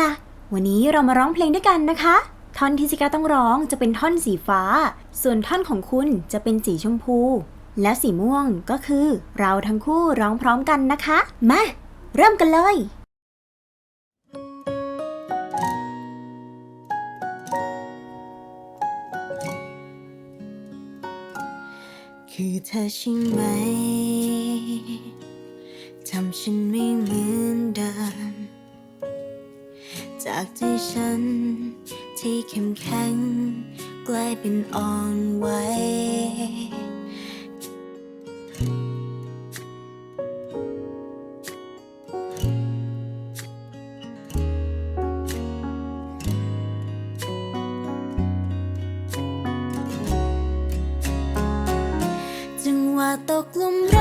ล่ะ วันนี้เรามาร้องเพลงด้วยกันนะคะ ท่อนที่ซิก้าต้องร้องจะเป็นท่อนสีฟ้า ส่วนท่อนของคุณจะเป็นสีชมพู และสีม่วงก็คือ เราทั้งคู่ร้องพร้อมกันนะคะ มา เริ่มกันเลยคือเธอใช่ไหม ทำฉันไม่เหมือนเดิม จากที่ฉัน ที่เข้มแข็งกลายเป็นอ่อนไหวตกลุม